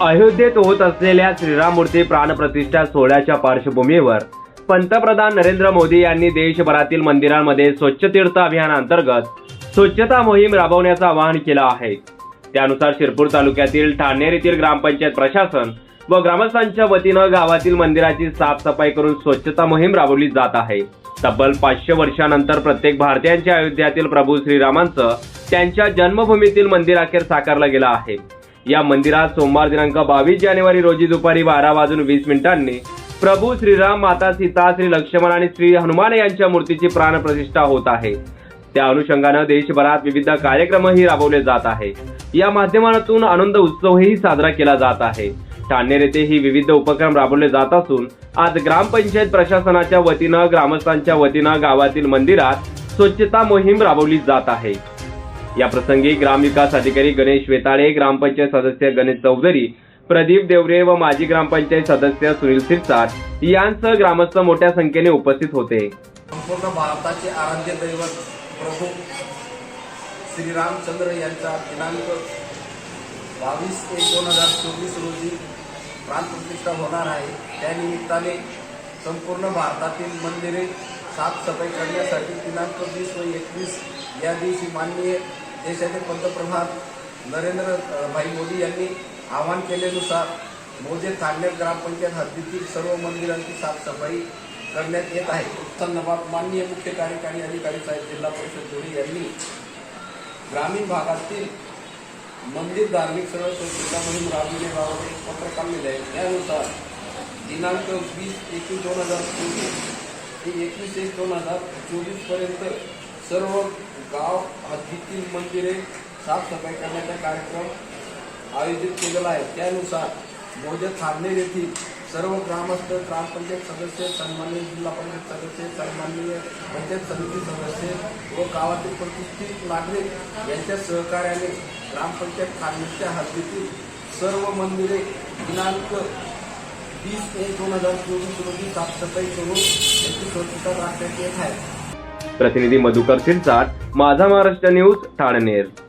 अयोध्येत होत असलेल्या श्रीराममूर्ती प्राणप्रतिष्ठा सोहळ्याच्या पार्श्वभूमीवर पंतप्रधान नरेंद्र मोदी यांनी देशभरातील मंदिरांमध्ये स्वच्छ तीर्थ अभियानांतर्गत स्वच्छता मोहीम राबवण्याचं आवाहन केलं आहे. त्यानुसार शिरपूर तालुक्यातील ठाणेर येथील ग्रामपंचायत प्रशासन व ग्रामस्थांच्या वतीनं गावातील मंदिराची साफसफाई करून स्वच्छता मोहीम राबवली जात आहे. तब्बल पाचशे वर्षानंतर प्रत्येक भारतीयांच्या अयोध्यातील प्रभू श्रीरामांचं त्यांच्या जन्मभूमीतील मंदिर अखेर साकारलं गेलं आहे. या मंदिरात सोमवार दिनांक बावीस जानेवारी रोजी दुपारी बारा वाजून वीस मिनिटांनी प्रभू श्रीराम माता सीता श्री लक्ष्मण आणि श्री हनुमान यांच्या मूर्तीची प्राणप्रतिष्ठा होत आहे. त्या अनुषंगानं देशभरात विविध कार्यक्रमही राबवले जात आहे. या माध्यमातून आनंद उत्सवही साजरा केला जात आहे. ठाणेर येथेही विविध उपक्रम राबवले जात असून आज ग्रामपंचायत प्रशासनाच्या वतीनं ग्रामस्थांच्या वतीनं गावातील मंदिरात स्वच्छता मोहीम राबवली जात आहे. या प्रसंगी ग्रामविकास अधिकारी गणेश वेताळे ग्रामपंचायत सदस्य गणेश चौधरी प्रदीप देवरे व माजी ग्रामपंचायत सदस्य सुनील सिरसाट यांसह ग्रामस्थ मोठ्या संख्येने उपस्थित होते. संपूर्ण भारताचे आराध्य दैवत प्रभू श्रीरामचंद्र यांचा दिनांक बावीस एक दोन हजार चोवीस रोजी प्राणप्रतिष्ठा होणार आहे. त्यानिमित्ताने संपूर्ण भारतातील मंदिरे साफसफाई करण्यासाठी दिनांक वीस व एकवीस या दिवशी माननीय देशाचे पंतप्रधान नरेंद्र भाई मोदी यांनी आवाहन केल्यानुसार मोजे थांडे ग्रामपंचायत हद्दीतील सर्व मंदिरांची साफसफाई करण्यात येत आहे. नवाब माननीय मुख्य कार्यकारी अधिकारी साहेब जिल्हा परिषद जोडी यांनी ग्रामीण भागातील मंदिर धार्मिक स्थळ स्वच्छता मोहीम राबविण्याबाबत एक पत्र काढलेले आहे. त्यानुसार दिनांक वीस एकवीस दोन हजार चोवीस ते एकवीस एक दोन हजार चोवीसपर्यंत सर्व गाव हद्दीतील मंदिरे साफसफाई करण्याचा कार्यक्रम आयोजित केलेला आहे. त्यानुसार मोजे थांबणे येथील सर्व ग्रामस्थ ग्रामपंचायत सदस्य सन्मान्य जिल्हा परिषद सदस्य सन्माननीय पंचायत समिती सदस्य व गावातील प्रतिष्ठित नागरिक यांच्या सहकार्याने ग्रामपंचायत खानच्या हद्दीतील सर्व मंदिरे दिनांक वीस एक दोन हजार चोवीस रोजी साफसफाई करून याची स्वच्छता राखण्यात येत आहे. प्रतिनिधी मधुकर सिरसाट माझा महाराष्ट्र न्यूज ठाणनेर